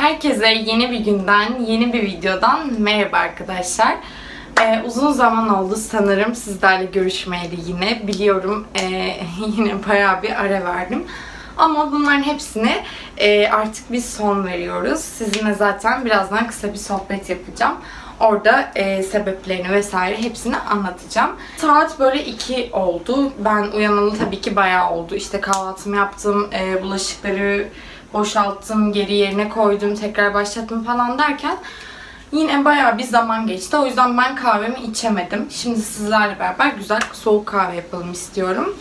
Herkese yeni bir günden, yeni bir videodan merhaba arkadaşlar. Ee, uzun zaman oldu sanırım sizlerle görüşmeyeli yine. Biliyorum ee, yine bayağı bir ara verdim. Ama bunların hepsine ee, artık bir son veriyoruz. Sizinle zaten birazdan kısa bir sohbet yapacağım. Orada ee, sebeplerini vesaire hepsini anlatacağım. Saat böyle 2 oldu. Ben uyanalı tabii ki bayağı oldu. İşte kahvaltımı yaptım, ee, bulaşıkları boşalttım, geri yerine koydum, tekrar başlattım falan derken yine bayağı bir zaman geçti. O yüzden ben kahvemi içemedim. Şimdi sizlerle beraber güzel soğuk kahve yapalım istiyorum.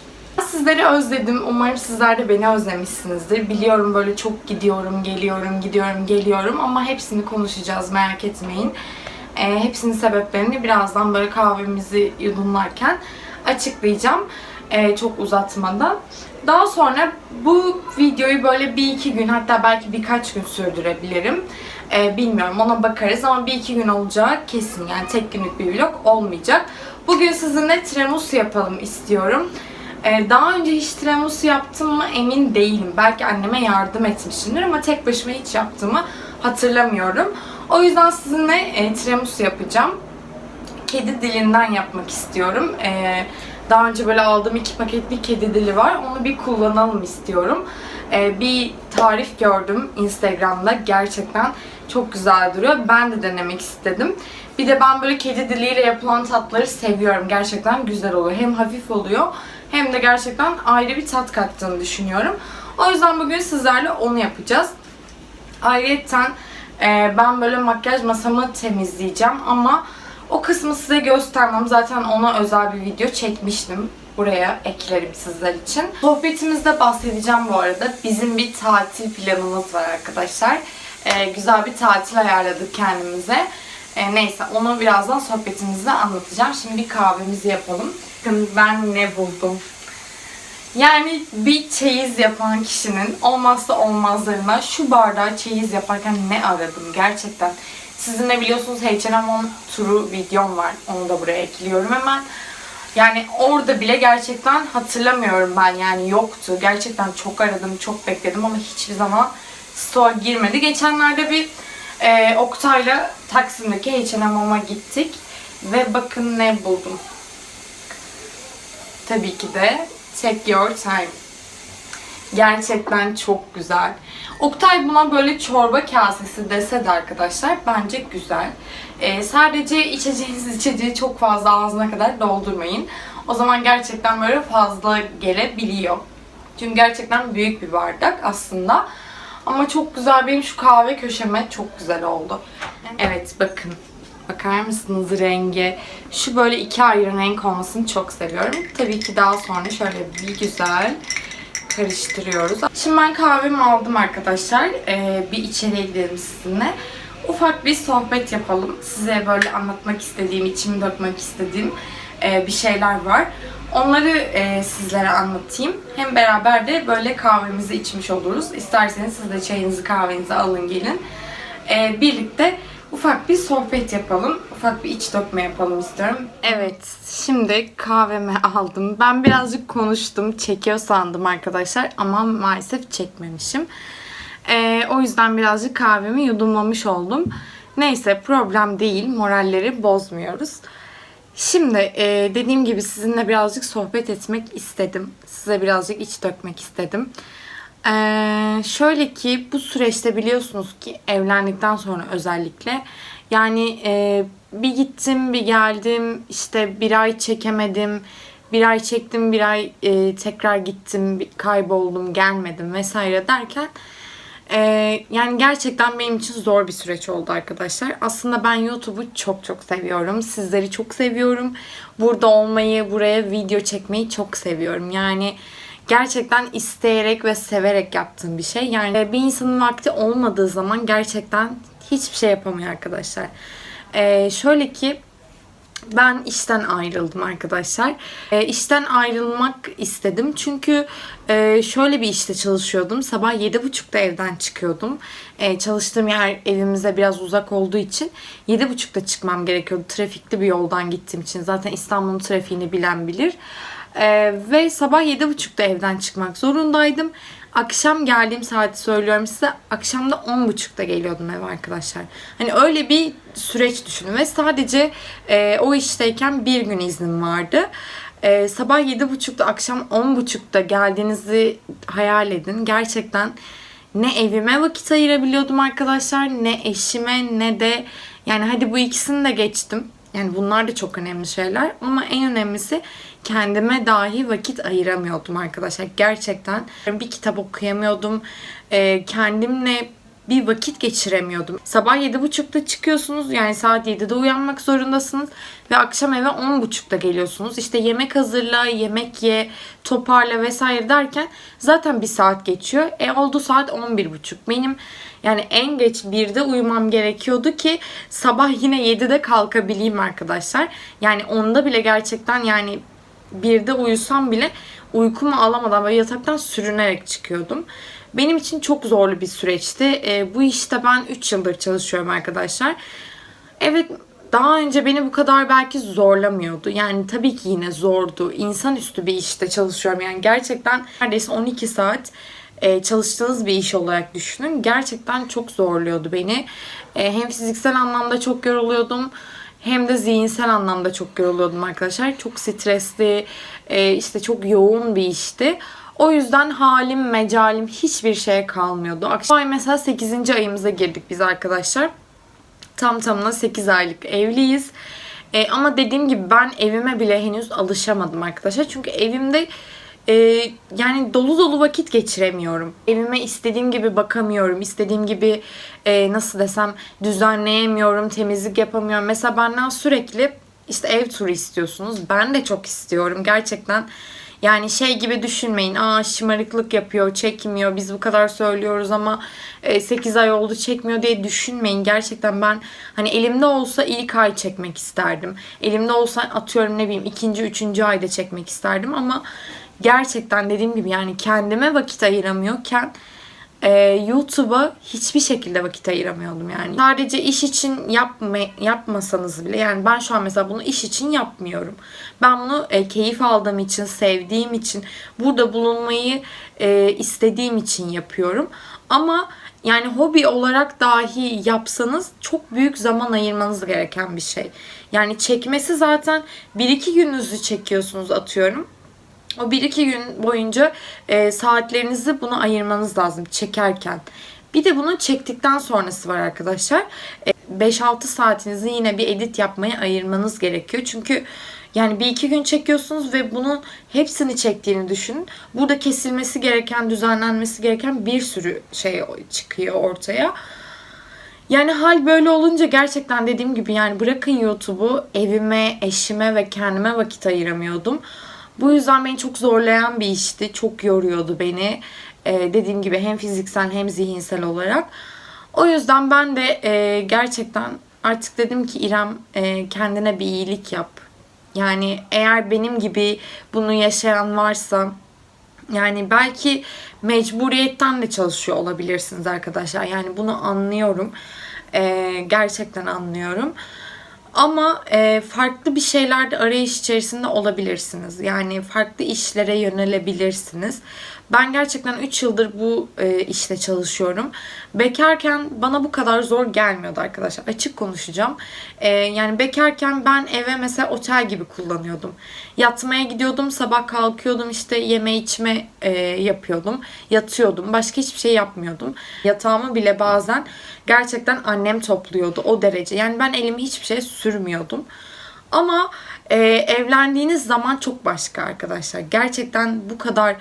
Sizleri özledim. Umarım sizler de beni özlemişsinizdir. Biliyorum böyle çok gidiyorum, geliyorum, gidiyorum, geliyorum ama hepsini konuşacağız merak etmeyin. Ee, hepsinin sebeplerini birazdan böyle kahvemizi yudumlarken açıklayacağım. Ee, çok uzatmadan. Daha sonra bu videoyu böyle bir iki gün hatta belki birkaç gün sürdürebilirim. Ee, bilmiyorum ona bakarız ama bir iki gün olacağı kesin yani tek günlük bir vlog olmayacak. Bugün sizinle tiramisu yapalım istiyorum. Ee, daha önce hiç tiramisu yaptım mı emin değilim. Belki anneme yardım etmişimdir ama tek başıma hiç yaptığımı hatırlamıyorum. O yüzden sizinle e, tiramisu yapacağım. Kedi dilinden yapmak istiyorum. Ee, daha önce böyle aldığım iki paket bir kedi dili var. Onu bir kullanalım istiyorum. Ee, bir tarif gördüm Instagram'da. Gerçekten çok güzel duruyor. Ben de denemek istedim. Bir de ben böyle kedi diliyle yapılan tatları seviyorum. Gerçekten güzel oluyor. Hem hafif oluyor hem de gerçekten ayrı bir tat kattığını düşünüyorum. O yüzden bugün sizlerle onu yapacağız. Ayrıca e, ben böyle makyaj masamı temizleyeceğim ama o kısmı size göstermem. Zaten ona özel bir video çekmiştim. Buraya eklerim sizler için. Sohbetimizde bahsedeceğim bu arada. Bizim bir tatil planımız var arkadaşlar. Ee, güzel bir tatil ayarladık kendimize. Ee, neyse onu birazdan sohbetimizde anlatacağım. Şimdi bir kahvemizi yapalım. Bakın ben ne buldum. Yani bir çeyiz yapan kişinin olmazsa olmazlarından şu bardağı çeyiz yaparken ne aradım gerçekten. Sizin de biliyorsunuz H&M turu videom var. Onu da buraya ekliyorum hemen. Yani orada bile gerçekten hatırlamıyorum ben yani yoktu. Gerçekten çok aradım, çok bekledim ama hiçbir zaman store girmedi. Geçenlerde bir e, Oktay'la Taksim'deki H&M'e gittik. Ve bakın ne buldum. Tabii ki de Take Your Time. Gerçekten çok güzel. Oktay buna böyle çorba kasesi dese de arkadaşlar bence güzel. Ee, sadece içeceğiniz içeceği çok fazla ağzına kadar doldurmayın. O zaman gerçekten böyle fazla gelebiliyor. Çünkü gerçekten büyük bir bardak aslında. Ama çok güzel benim şu kahve köşeme çok güzel oldu. Evet bakın. Bakar mısınız rengi? Şu böyle iki ayrı renk olmasını çok seviyorum. Tabii ki daha sonra şöyle bir güzel karıştırıyoruz. Şimdi ben kahvemi aldım arkadaşlar. Ee, bir içeriye gidelim sizinle. Ufak bir sohbet yapalım. Size böyle anlatmak istediğim, içimi dökmek istediğim e, bir şeyler var. Onları e, sizlere anlatayım. Hem beraber de böyle kahvemizi içmiş oluruz. İsterseniz siz de çayınızı kahvenizi alın gelin. E, birlikte ufak bir sohbet yapalım. Ufak bir iç dökme yapalım istiyorum. Evet, şimdi kahvemi aldım. Ben birazcık konuştum, çekiyor sandım arkadaşlar ama maalesef çekmemişim. Ee, o yüzden birazcık kahvemi yudumlamış oldum. Neyse problem değil, moralleri bozmuyoruz. Şimdi e, dediğim gibi sizinle birazcık sohbet etmek istedim. Size birazcık iç dökmek istedim. Ee, şöyle ki bu süreçte biliyorsunuz ki evlendikten sonra özellikle yani e, bir gittim bir geldim işte bir ay çekemedim bir ay çektim bir ay e, tekrar gittim kayboldum gelmedim vesaire derken e, yani gerçekten benim için zor bir süreç oldu arkadaşlar. Aslında ben YouTube'u çok çok seviyorum. Sizleri çok seviyorum. Burada olmayı, buraya video çekmeyi çok seviyorum. Yani gerçekten isteyerek ve severek yaptığım bir şey. Yani bir insanın vakti olmadığı zaman gerçekten hiçbir şey yapamıyor arkadaşlar. Ee, şöyle ki ben işten ayrıldım arkadaşlar. E, işten ayrılmak istedim çünkü e, şöyle bir işte çalışıyordum. Sabah 7.30'da evden çıkıyordum. E, çalıştığım yer evimize biraz uzak olduğu için 7.30'da çıkmam gerekiyordu. Trafikli bir yoldan gittiğim için. Zaten İstanbul'un trafiğini bilen bilir. Ee, ve sabah 7.30'da evden çıkmak zorundaydım. akşam geldiğim saati söylüyorum size. Akşamda 10.30'da geliyordum eve arkadaşlar. Hani öyle bir süreç düşünün ve sadece e, o işteyken bir gün iznim vardı. E, sabah 7.30'da akşam 10.30'da geldiğinizi hayal edin. Gerçekten ne evime vakit ayırabiliyordum arkadaşlar ne eşime ne de yani hadi bu ikisini de geçtim. Yani bunlar da çok önemli şeyler ama en önemlisi kendime dahi vakit ayıramıyordum arkadaşlar. Gerçekten bir kitap okuyamıyordum. Ee, kendimle bir vakit geçiremiyordum. Sabah 7.30'da çıkıyorsunuz yani saat 7'de uyanmak zorundasınız ve akşam eve 10.30'da geliyorsunuz. İşte yemek hazırla, yemek ye, toparla vesaire derken zaten bir saat geçiyor. E oldu saat 11.30. Benim yani en geç 1'de uyumam gerekiyordu ki sabah yine 7'de kalkabileyim arkadaşlar. Yani onda bile gerçekten yani 1'de uyusam bile uykumu alamadan böyle yataktan sürünerek çıkıyordum. Benim için çok zorlu bir süreçti. E, bu işte ben 3 yıldır çalışıyorum arkadaşlar. Evet daha önce beni bu kadar belki zorlamıyordu. Yani tabii ki yine zordu. İnsanüstü bir işte çalışıyorum. Yani gerçekten neredeyse 12 saat e, çalıştığınız bir iş olarak düşünün. Gerçekten çok zorluyordu beni. E, hem fiziksel anlamda çok yoruluyordum hem de zihinsel anlamda çok yoruluyordum arkadaşlar. Çok stresli, e, işte çok yoğun bir işti. O yüzden halim, mecalim hiçbir şeye kalmıyordu. Akşam ay mesela 8. ayımıza girdik biz arkadaşlar. Tam tamına 8 aylık evliyiz. E, ama dediğim gibi ben evime bile henüz alışamadım arkadaşlar. Çünkü evimde e, yani dolu dolu vakit geçiremiyorum. Evime istediğim gibi bakamıyorum. İstediğim gibi e, nasıl desem düzenleyemiyorum. Temizlik yapamıyorum. Mesela benden sürekli işte ev turu istiyorsunuz. Ben de çok istiyorum. Gerçekten yani şey gibi düşünmeyin. Aa şımarıklık yapıyor, çekmiyor. Biz bu kadar söylüyoruz ama 8 ay oldu çekmiyor diye düşünmeyin. Gerçekten ben hani elimde olsa ilk ay çekmek isterdim. Elimde olsa atıyorum ne bileyim ikinci, üçüncü ayda çekmek isterdim ama gerçekten dediğim gibi yani kendime vakit ayıramıyorken e, YouTube'a hiçbir şekilde vakit ayıramıyordum yani. Sadece iş için yapma, yapmasanız bile yani ben şu an mesela bunu iş için yapmıyorum. Ben bunu e, keyif aldığım için, sevdiğim için, burada bulunmayı e, istediğim için yapıyorum. Ama yani hobi olarak dahi yapsanız çok büyük zaman ayırmanız gereken bir şey. Yani çekmesi zaten 1-2 gününüzü çekiyorsunuz atıyorum. O 1-2 gün boyunca e, saatlerinizi buna ayırmanız lazım çekerken. Bir de bunu çektikten sonrası var arkadaşlar. E, 5-6 saatinizi yine bir edit yapmaya ayırmanız gerekiyor. Çünkü yani bir iki gün çekiyorsunuz ve bunun hepsini çektiğini düşünün. Burada kesilmesi gereken, düzenlenmesi gereken bir sürü şey çıkıyor ortaya. Yani hal böyle olunca gerçekten dediğim gibi yani bırakın YouTube'u evime, eşime ve kendime vakit ayıramıyordum. Bu yüzden beni çok zorlayan bir işti. Çok yoruyordu beni. Ee, dediğim gibi hem fiziksel hem zihinsel olarak. O yüzden ben de e, gerçekten artık dedim ki İrem e, kendine bir iyilik yap. Yani eğer benim gibi bunu yaşayan varsa yani belki mecburiyetten de çalışıyor olabilirsiniz arkadaşlar. Yani bunu anlıyorum. E, gerçekten anlıyorum. Ama e, farklı bir şeylerde arayış içerisinde olabilirsiniz. Yani farklı işlere yönelebilirsiniz. Ben gerçekten 3 yıldır bu e, işte çalışıyorum. Bekarken bana bu kadar zor gelmiyordu arkadaşlar. Açık konuşacağım. E, yani bekarken ben eve mesela otel gibi kullanıyordum. Yatmaya gidiyordum, sabah kalkıyordum işte yeme içme e, yapıyordum. Yatıyordum. Başka hiçbir şey yapmıyordum. Yatağımı bile bazen gerçekten annem topluyordu o derece. Yani ben elimi hiçbir şey sürmüyordum. Ama e, evlendiğiniz zaman çok başka arkadaşlar. Gerçekten bu kadar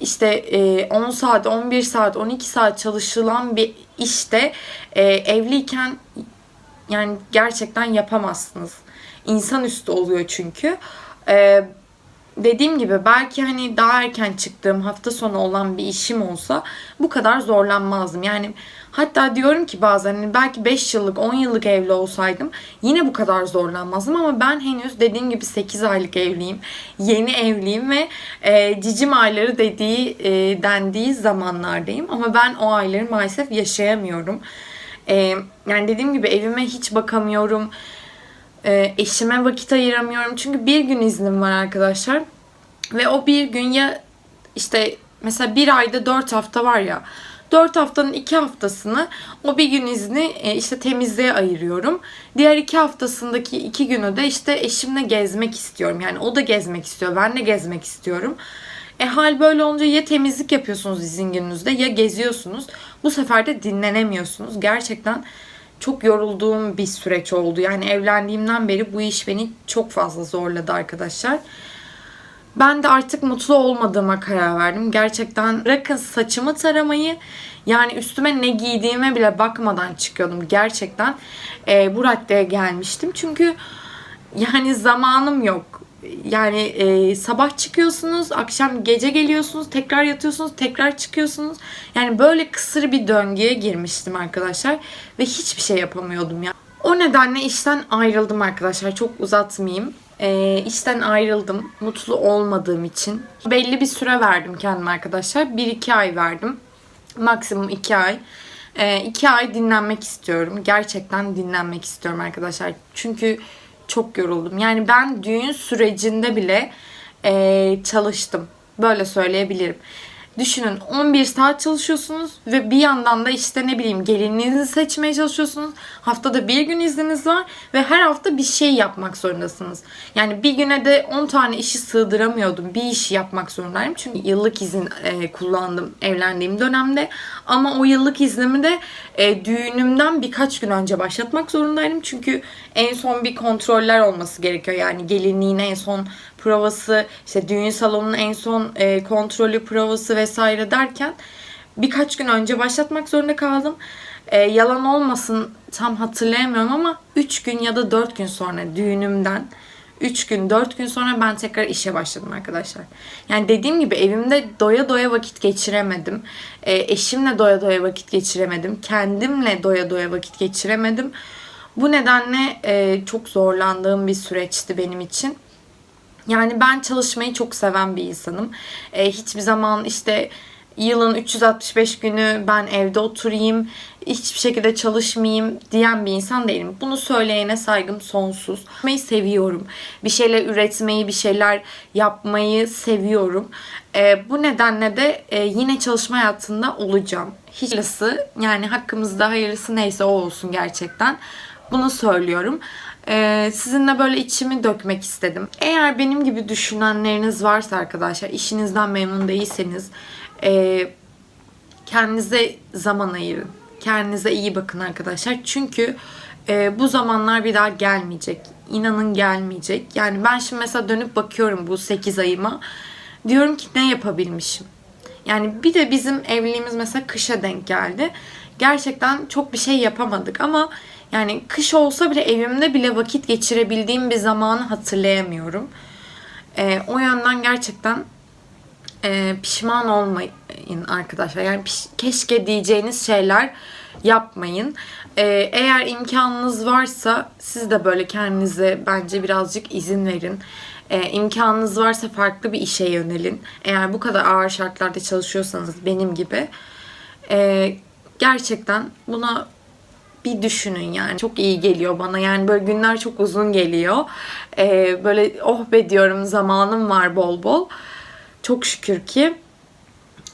işte 10 saat, 11 saat, 12 saat çalışılan bir işte e, evliyken yani gerçekten yapamazsınız. İnsanüstü oluyor çünkü. E, dediğim gibi belki hani daha erken çıktığım hafta sonu olan bir işim olsa bu kadar zorlanmazdım. Yani hatta diyorum ki bazen hani belki 5 yıllık 10 yıllık evli olsaydım yine bu kadar zorlanmazdım ama ben henüz dediğim gibi 8 aylık evliyim. Yeni evliyim ve e, cicim ayları dediği e, dendiği zamanlardayım ama ben o ayları maalesef yaşayamıyorum. E, yani dediğim gibi evime hiç bakamıyorum e, eşime vakit ayıramıyorum. Çünkü bir gün iznim var arkadaşlar. Ve o bir gün ya işte mesela bir ayda 4 hafta var ya 4 haftanın 2 haftasını o bir gün izni e, işte temizliğe ayırıyorum. Diğer 2 haftasındaki 2 günü de işte eşimle gezmek istiyorum. Yani o da gezmek istiyor, ben de gezmek istiyorum. E hal böyle olunca ya temizlik yapıyorsunuz izin gününüzde ya geziyorsunuz. Bu sefer de dinlenemiyorsunuz. Gerçekten çok yorulduğum bir süreç oldu. Yani evlendiğimden beri bu iş beni çok fazla zorladı arkadaşlar. Ben de artık mutlu olmadığıma karar verdim. Gerçekten bırakın saçımı taramayı yani üstüme ne giydiğime bile bakmadan çıkıyordum. Gerçekten e, bu raddeye gelmiştim. Çünkü yani zamanım yok. Yani e, sabah çıkıyorsunuz, akşam gece geliyorsunuz, tekrar yatıyorsunuz, tekrar çıkıyorsunuz. Yani böyle kısır bir döngüye girmiştim arkadaşlar ve hiçbir şey yapamıyordum ya. O nedenle işten ayrıldım arkadaşlar. Çok uzatmayayım. E, işten ayrıldım. Mutlu olmadığım için. Belli bir süre verdim kendime arkadaşlar. 1-2 ay verdim. Maksimum 2 ay. 2 ay dinlenmek istiyorum. Gerçekten dinlenmek istiyorum arkadaşlar. Çünkü çok yoruldum. Yani ben düğün sürecinde bile e, çalıştım. Böyle söyleyebilirim. Düşünün 11 saat çalışıyorsunuz ve bir yandan da işte ne bileyim gelinliğinizi seçmeye çalışıyorsunuz. Haftada bir gün izniniz var ve her hafta bir şey yapmak zorundasınız. Yani bir güne de 10 tane işi sığdıramıyordum. Bir işi yapmak zorundayım. Çünkü yıllık izin e, kullandım evlendiğim dönemde. Ama o yıllık iznimi de e, düğünümden birkaç gün önce başlatmak zorundaydım. Çünkü en son bir kontroller olması gerekiyor. Yani gelinliğin en son provası, işte düğün salonunun en son e, kontrolü provası vesaire derken birkaç gün önce başlatmak zorunda kaldım. E, yalan olmasın tam hatırlayamıyorum ama 3 gün ya da 4 gün sonra düğünümden 3 gün 4 gün sonra ben tekrar işe başladım arkadaşlar. Yani dediğim gibi evimde doya doya vakit geçiremedim. E, eşimle doya doya vakit geçiremedim. Kendimle doya doya vakit geçiremedim. Bu nedenle e, çok zorlandığım bir süreçti benim için. Yani ben çalışmayı çok seven bir insanım. E, hiçbir zaman işte yılın 365 günü ben evde oturayım, hiçbir şekilde çalışmayayım diyen bir insan değilim. Bunu söyleyene saygım sonsuz. Yapmayı seviyorum. Bir şeyler üretmeyi, bir şeyler yapmayı seviyorum. E, bu nedenle de e, yine çalışma hayatında olacağım. Hiçlisi yani hakkımızda hayırlısı neyse o olsun gerçekten. Bunu söylüyorum. Ee, sizinle böyle içimi dökmek istedim. Eğer benim gibi düşünenleriniz varsa arkadaşlar, işinizden memnun değilseniz e, kendinize zaman ayırın. Kendinize iyi bakın arkadaşlar. Çünkü e, bu zamanlar bir daha gelmeyecek. İnanın gelmeyecek. Yani ben şimdi mesela dönüp bakıyorum bu 8 ayıma. Diyorum ki ne yapabilmişim? Yani bir de bizim evliliğimiz mesela kışa denk geldi. Gerçekten çok bir şey yapamadık ama yani kış olsa bile evimde bile vakit geçirebildiğim bir zamanı hatırlayamıyorum. E, o yönden gerçekten e, pişman olmayın arkadaşlar. Yani piş, keşke diyeceğiniz şeyler yapmayın. E, eğer imkanınız varsa siz de böyle kendinize bence birazcık izin verin. E, imkanınız varsa farklı bir işe yönelin. Eğer bu kadar ağır şartlarda çalışıyorsanız benim gibi. E, gerçekten buna bir düşünün yani. Çok iyi geliyor bana. Yani böyle günler çok uzun geliyor. Ee, böyle oh be diyorum zamanım var bol bol. Çok şükür ki.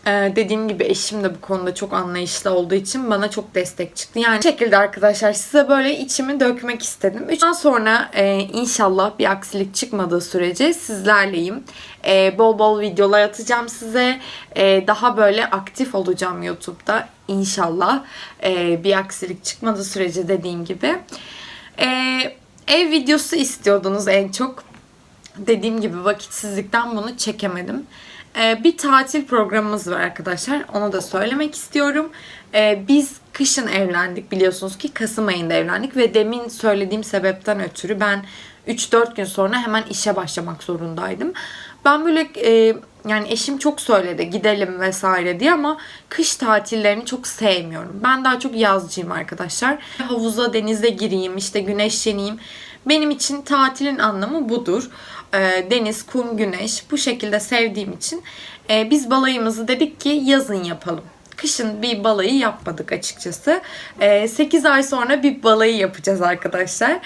Ee, dediğim gibi eşim de bu konuda çok anlayışlı olduğu için bana çok destek çıktı. Yani bu şekilde arkadaşlar size böyle içimi dökmek istedim. Üçten sonra e, inşallah bir aksilik çıkmadığı sürece sizlerleyim. E, bol bol videolar atacağım size. E, daha böyle aktif olacağım YouTube'da inşallah. E, bir aksilik çıkmadığı sürece dediğim gibi. E, ev videosu istiyordunuz en çok. Dediğim gibi vakitsizlikten bunu çekemedim. Ee, bir tatil programımız var arkadaşlar. Onu da söylemek istiyorum. Ee, biz kışın evlendik biliyorsunuz ki Kasım ayında evlendik ve demin söylediğim sebepten ötürü ben 3-4 gün sonra hemen işe başlamak zorundaydım. Ben böyle e, yani eşim çok söyledi gidelim vesaire diye ama kış tatillerini çok sevmiyorum. Ben daha çok yazcıyım arkadaşlar. Havuza, denize gireyim, işte güneşleneyim. Benim için tatilin anlamı budur. E, deniz, kum, güneş bu şekilde sevdiğim için e, biz balayımızı dedik ki yazın yapalım. Kışın bir balayı yapmadık açıkçası. 8 ay sonra bir balayı yapacağız arkadaşlar.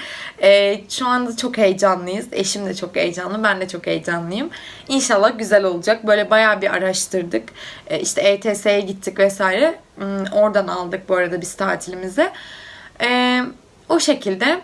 Ee, şu anda çok heyecanlıyız. Eşim de çok heyecanlı. Ben de çok heyecanlıyım. İnşallah güzel olacak. Böyle bayağı bir araştırdık. Ee, işte ETS'ye gittik vesaire. Hmm, Oradan aldık bu arada biz tatilimizi. Ee, o şekilde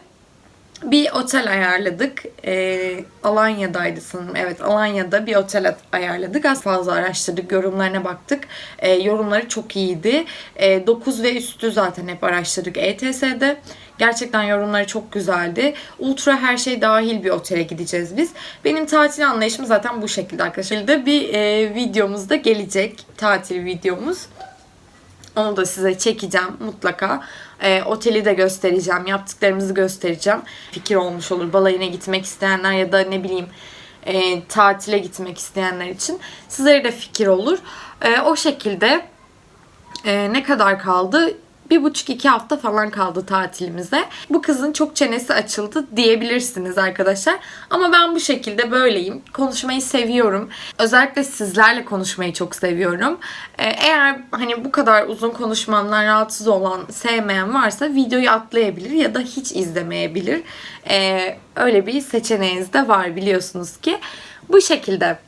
bir otel ayarladık. Ee, Alanya'daydı sanırım. Evet Alanya'da bir otel ayarladık. Az fazla araştırdık. Yorumlarına baktık. Ee, yorumları çok iyiydi. Ee, 9 ve üstü zaten hep araştırdık ETS'de. Gerçekten yorumları çok güzeldi. Ultra her şey dahil bir otele gideceğiz biz. Benim tatil anlayışım zaten bu şekilde arkadaşlar. Da bir e, videomuz da gelecek. Tatil videomuz. Onu da size çekeceğim mutlaka. E, oteli de göstereceğim. Yaptıklarımızı göstereceğim. Fikir olmuş olur. Balayına gitmek isteyenler ya da ne bileyim e, tatile gitmek isteyenler için. Sizlere de fikir olur. E, o şekilde e, ne kadar kaldı? Bir buçuk iki hafta falan kaldı tatilimize. Bu kızın çok çenesi açıldı diyebilirsiniz arkadaşlar. Ama ben bu şekilde böyleyim. Konuşmayı seviyorum. Özellikle sizlerle konuşmayı çok seviyorum. Ee, eğer hani bu kadar uzun konuşmamdan rahatsız olan, sevmeyen varsa videoyu atlayabilir ya da hiç izlemeyebilir. Ee, öyle bir seçeneğiniz de var biliyorsunuz ki. Bu şekilde.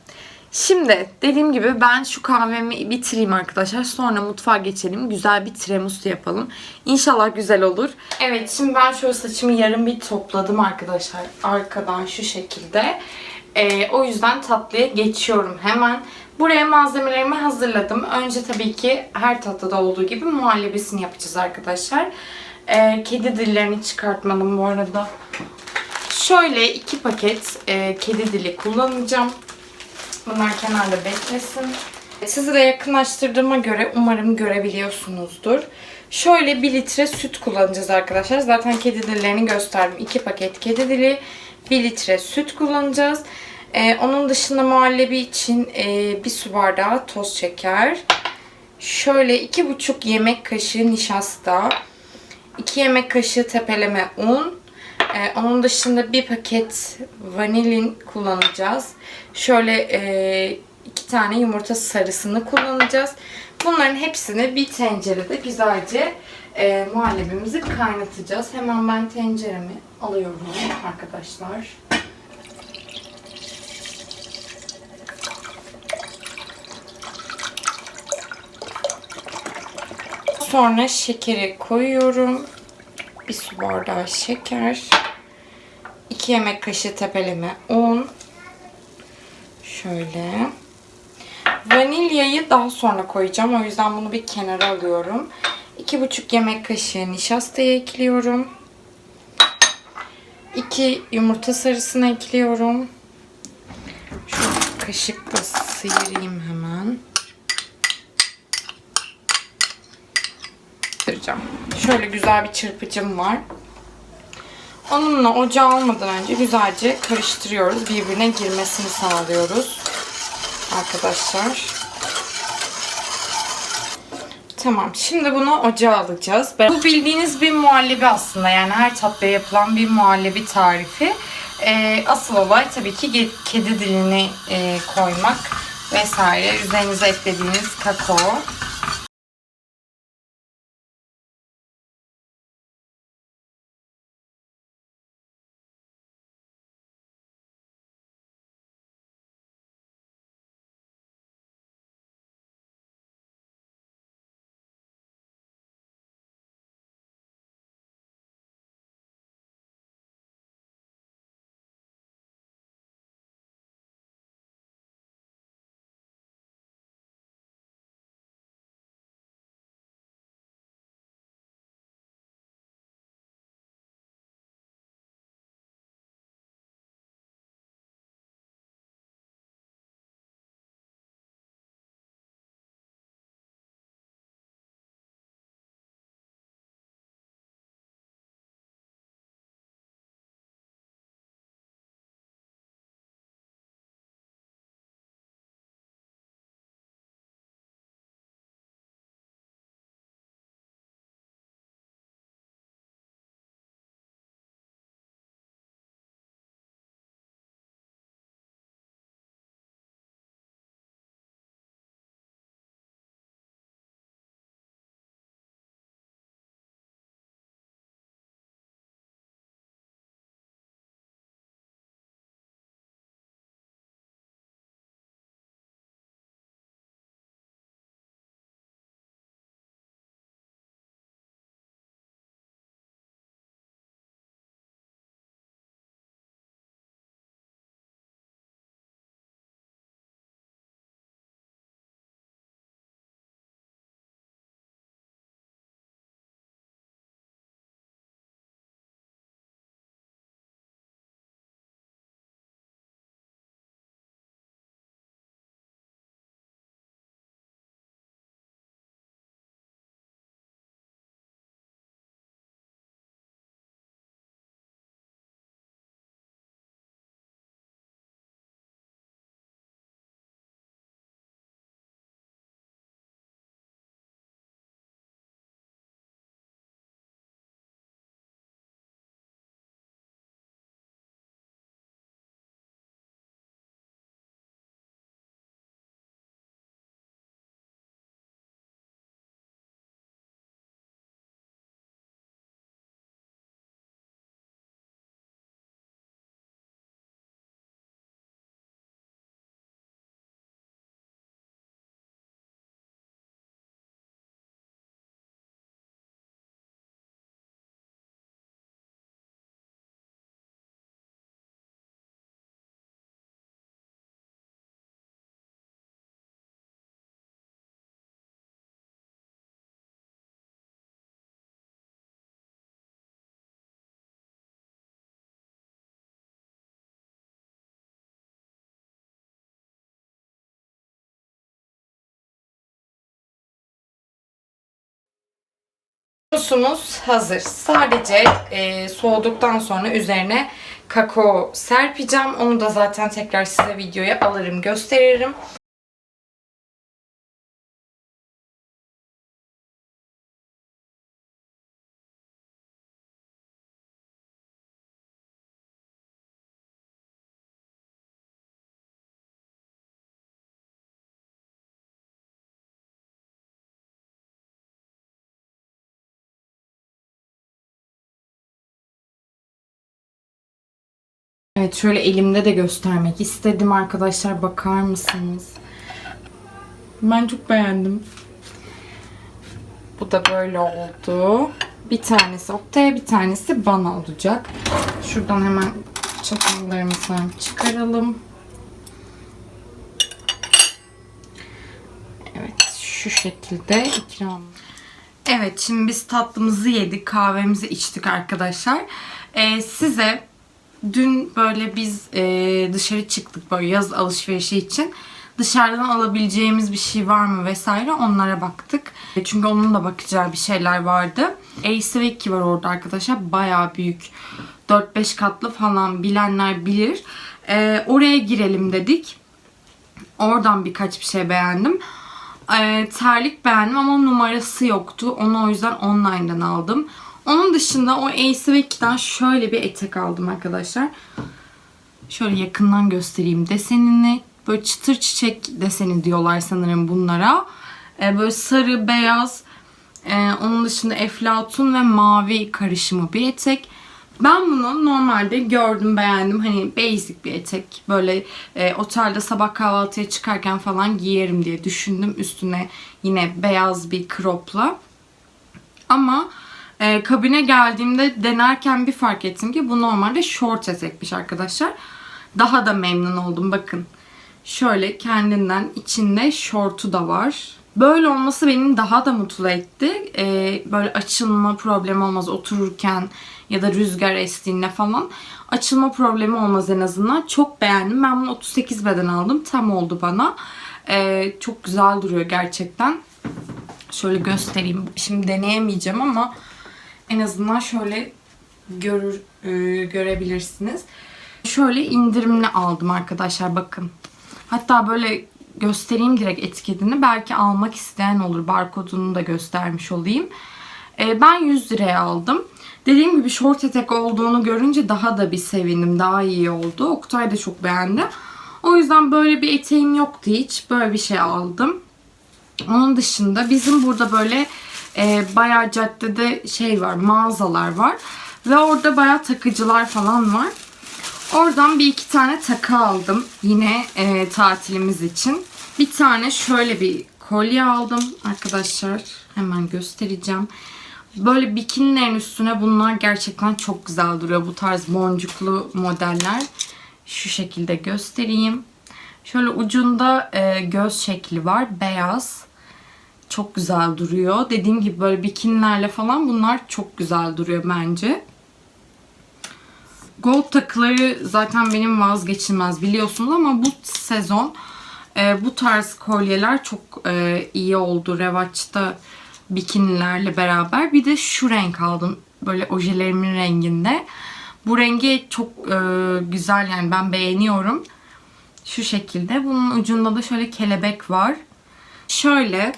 Şimdi dediğim gibi ben şu kahvemi bitireyim arkadaşlar. Sonra mutfağa geçelim. Güzel bir tiramisu yapalım. İnşallah güzel olur. Evet şimdi ben şöyle saçımı yarım bir topladım arkadaşlar. Arkadan şu şekilde. Ee, o yüzden tatlıya geçiyorum hemen. Buraya malzemelerimi hazırladım. Önce tabii ki her tatlıda olduğu gibi muhallebisini yapacağız arkadaşlar. Ee, kedi dillerini çıkartmadım bu arada. Şöyle iki paket e, kedi dili kullanacağım. Bunlar kenarda beklesin. Sizi de yakınlaştırdığıma göre umarım görebiliyorsunuzdur. Şöyle 1 litre süt kullanacağız arkadaşlar. Zaten kedi dillerini gösterdim. 2 paket kedi dili, 1 litre süt kullanacağız. Ee, onun dışında muhallebi için e, bir su bardağı toz şeker. Şöyle 2,5 yemek kaşığı nişasta. 2 yemek kaşığı tepeleme un. Ee, onun dışında bir paket vanilin kullanacağız. Şöyle e, iki tane yumurta sarısını kullanacağız. Bunların hepsini bir tencerede güzelce e, muhallebimizi kaynatacağız. Hemen ben tenceremi alıyorum arkadaşlar. Sonra şekeri koyuyorum. Bir su bardağı şeker. 2 yemek kaşığı tepeleme un. Şöyle. Vanilyayı daha sonra koyacağım. O yüzden bunu bir kenara alıyorum. 2,5 yemek kaşığı nişastayı ekliyorum. 2 yumurta sarısını ekliyorum. Şu kaşıkla sıyırayım hemen. Şöyle güzel bir çırpıcım var. Onunla ocağa almadan önce güzelce karıştırıyoruz. Birbirine girmesini sağlıyoruz. Arkadaşlar. Tamam. Şimdi bunu ocağa alacağız. Bu bildiğiniz bir muhallebi aslında. Yani her tatlıya yapılan bir muhallebi tarifi. Ee, asıl olay tabii ki kedi dilini e, koymak vesaire. Üzerinize eklediğiniz kakao. Sosumuz hazır. Sadece e, soğuduktan sonra üzerine kakao serpeceğim. Onu da zaten tekrar size videoya alırım gösteririm. Evet şöyle elimde de göstermek istedim arkadaşlar. Bakar mısınız? Ben çok beğendim. Bu da böyle oldu. Bir tanesi Oktay'a bir tanesi bana olacak. Şuradan hemen çatallarımızı çıkaralım. Evet şu şekilde ikram. Evet şimdi biz tatlımızı yedik, kahvemizi içtik arkadaşlar. Ee, size dün böyle biz e, dışarı çıktık böyle yaz alışverişi için. Dışarıdan alabileceğimiz bir şey var mı vesaire onlara baktık. E, Çünkü onun da bakacağı bir şeyler vardı. Ace var orada arkadaşlar. Bayağı büyük. 4-5 katlı falan bilenler bilir. E, oraya girelim dedik. Oradan birkaç bir şey beğendim. Ee, terlik beğendim ama numarası yoktu. Onu o yüzden online'dan aldım. Onun dışında o Acevec'den şöyle bir etek aldım arkadaşlar. Şöyle yakından göstereyim desenini. Böyle çıtır çiçek deseni diyorlar sanırım bunlara. Ee, böyle sarı, beyaz, ee, onun dışında eflatun ve mavi karışımı bir etek. Ben bunu normalde gördüm beğendim. Hani basic bir etek. Böyle e, otelde sabah kahvaltıya çıkarken falan giyerim diye düşündüm. Üstüne yine beyaz bir cropla. Ama e, kabine geldiğimde denerken bir fark ettim ki bu normalde short etekmiş arkadaşlar. Daha da memnun oldum bakın. Şöyle kendinden içinde şortu da var. Böyle olması beni daha da mutlu etti. Ee, böyle açılma problemi olmaz otururken ya da rüzgar estiğinde falan. Açılma problemi olmaz en azından. Çok beğendim. Ben bunu 38 beden aldım. Tam oldu bana. Ee, çok güzel duruyor gerçekten. Şöyle göstereyim. Şimdi deneyemeyeceğim ama en azından şöyle görür e, görebilirsiniz. Şöyle indirimli aldım arkadaşlar bakın. Hatta böyle göstereyim direkt etiketini. Belki almak isteyen olur. Barkodunu da göstermiş olayım. E, ben 100 liraya aldım. Dediğim gibi short etek olduğunu görünce daha da bir sevindim. Daha iyi oldu. Oktay da çok beğendi. O yüzden böyle bir eteğim yoktu hiç. Böyle bir şey aldım. Onun dışında bizim burada böyle e, bayağı caddede şey var, mağazalar var. Ve orada bayağı takıcılar falan var. Oradan bir iki tane takı aldım. Yine e, tatilimiz için. Bir tane şöyle bir kolye aldım arkadaşlar. Hemen göstereceğim. Böyle bikinilerin üstüne bunlar gerçekten çok güzel duruyor. Bu tarz boncuklu modeller. Şu şekilde göstereyim. Şöyle ucunda e, göz şekli var. Beyaz. Çok güzel duruyor. Dediğim gibi böyle bikinilerle falan bunlar çok güzel duruyor bence. Gold takıları zaten benim vazgeçilmez biliyorsunuz ama bu sezon e, bu tarz kolyeler çok e, iyi oldu revaçta bikinilerle beraber. Bir de şu renk aldım böyle ojelerimin renginde. Bu rengi çok e, güzel yani ben beğeniyorum. Şu şekilde. Bunun ucunda da şöyle kelebek var. Şöyle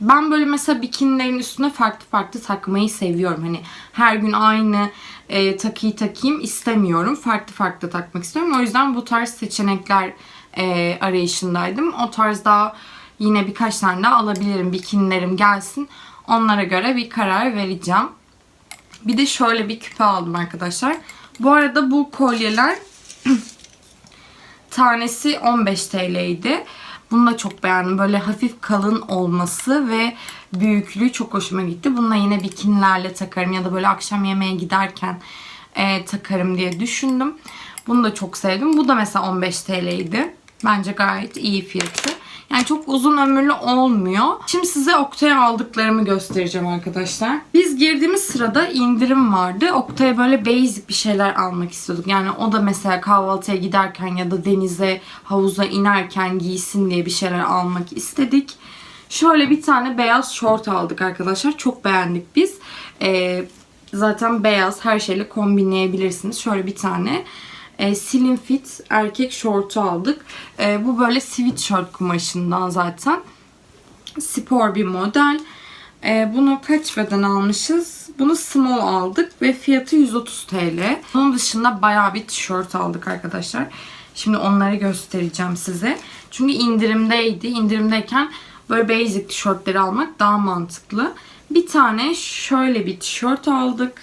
ben böyle mesela bikinilerin üstüne farklı farklı takmayı seviyorum. Hani her gün aynı e, takıyı takayım istemiyorum. Farklı farklı takmak istiyorum. O yüzden bu tarz seçenekler e, arayışındaydım. O tarz daha yine birkaç tane daha alabilirim. Bikinilerim gelsin. Onlara göre bir karar vereceğim. Bir de şöyle bir küpe aldım arkadaşlar. Bu arada bu kolyeler tanesi 15 TL'ydi. Bunu da çok beğendim. Böyle hafif kalın olması ve büyüklüğü çok hoşuma gitti. Bununla yine bikinilerle takarım ya da böyle akşam yemeğe giderken e, takarım diye düşündüm. Bunu da çok sevdim. Bu da mesela 15 TL'ydi. Bence gayet iyi fiyatı. Yani çok uzun ömürlü olmuyor. Şimdi size Oktay'a aldıklarımı göstereceğim arkadaşlar. Biz girdiğimiz sırada indirim vardı. Oktay'a böyle basic bir şeyler almak istiyorduk. Yani o da mesela kahvaltıya giderken ya da denize, havuza inerken giysin diye bir şeyler almak istedik. Şöyle bir tane beyaz şort aldık arkadaşlar. Çok beğendik biz. Ee, zaten beyaz her şeyle kombinleyebilirsiniz. Şöyle bir tane e, slim fit erkek şortu aldık. E, bu böyle sweatshirt kumaşından zaten. Spor bir model. E, bunu kaç beden almışız? Bunu small aldık ve fiyatı 130 TL. Bunun dışında bayağı bir tişört aldık arkadaşlar. Şimdi onları göstereceğim size. Çünkü indirimdeydi. İndirimdeyken böyle basic tişörtleri almak daha mantıklı. Bir tane şöyle bir tişört aldık.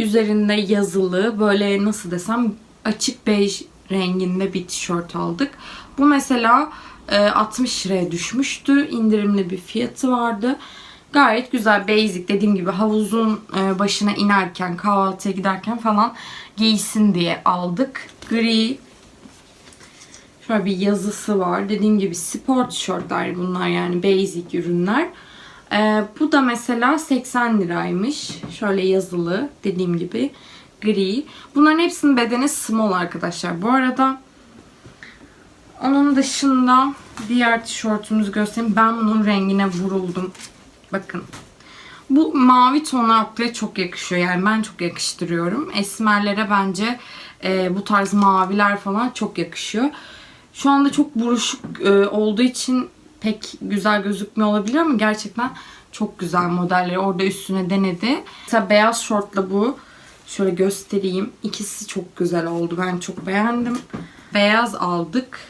Üzerinde yazılı böyle nasıl desem açık bej renginde bir tişört aldık. Bu mesela e, 60 liraya düşmüştü. İndirimli bir fiyatı vardı. Gayet güzel basic dediğim gibi havuzun e, başına inerken kahvaltıya giderken falan giysin diye aldık. Gri Şöyle bir yazısı var. Dediğim gibi spor tişörtler bunlar yani basic ürünler. Ee, bu da mesela 80 liraymış. Şöyle yazılı dediğim gibi gri. Bunların hepsinin bedeni small arkadaşlar. Bu arada onun dışında diğer tişörtümüzü göstereyim. Ben bunun rengine vuruldum. Bakın. Bu mavi tonu akle çok yakışıyor. Yani ben çok yakıştırıyorum. Esmerlere bence e, bu tarz maviler falan çok yakışıyor. Şu anda çok buruşuk e, olduğu için pek güzel gözükmüyor olabilir ama gerçekten çok güzel modelleri orada üstüne denedi. Mesela beyaz şortla bu şöyle göstereyim. İkisi çok güzel oldu. Ben çok beğendim. Beyaz aldık.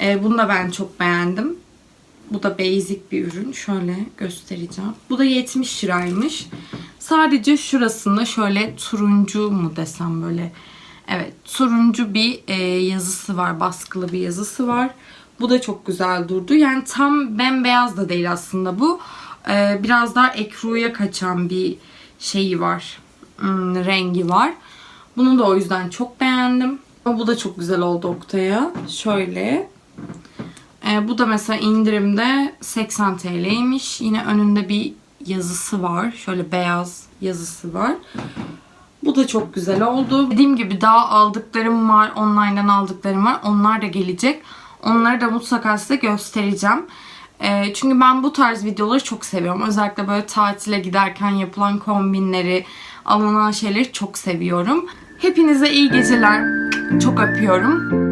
E, bunu da ben çok beğendim. Bu da basic bir ürün. Şöyle göstereceğim. Bu da 70 liraymış. Sadece şurasında şöyle turuncu mu desem böyle. Evet turuncu bir e, yazısı var. Baskılı bir yazısı var. Bu da çok güzel durdu. Yani tam bembeyaz da değil aslında bu. E, biraz daha ekruya kaçan bir şeyi var. Hmm, rengi var. Bunu da o yüzden çok beğendim. Ama bu da çok güzel oldu Oktay'a. Şöyle. E, bu da mesela indirimde 80 TL'ymiş. Yine önünde bir yazısı var. Şöyle beyaz yazısı var. Bu da çok güzel oldu. Dediğim gibi daha aldıklarım var. Online'dan aldıklarım var. Onlar da gelecek. Onları da mutlaka size göstereceğim. E, çünkü ben bu tarz videoları çok seviyorum. Özellikle böyle tatile giderken yapılan kombinleri, alınan şeyleri çok seviyorum. Hepinize iyi geceler. Çok öpüyorum.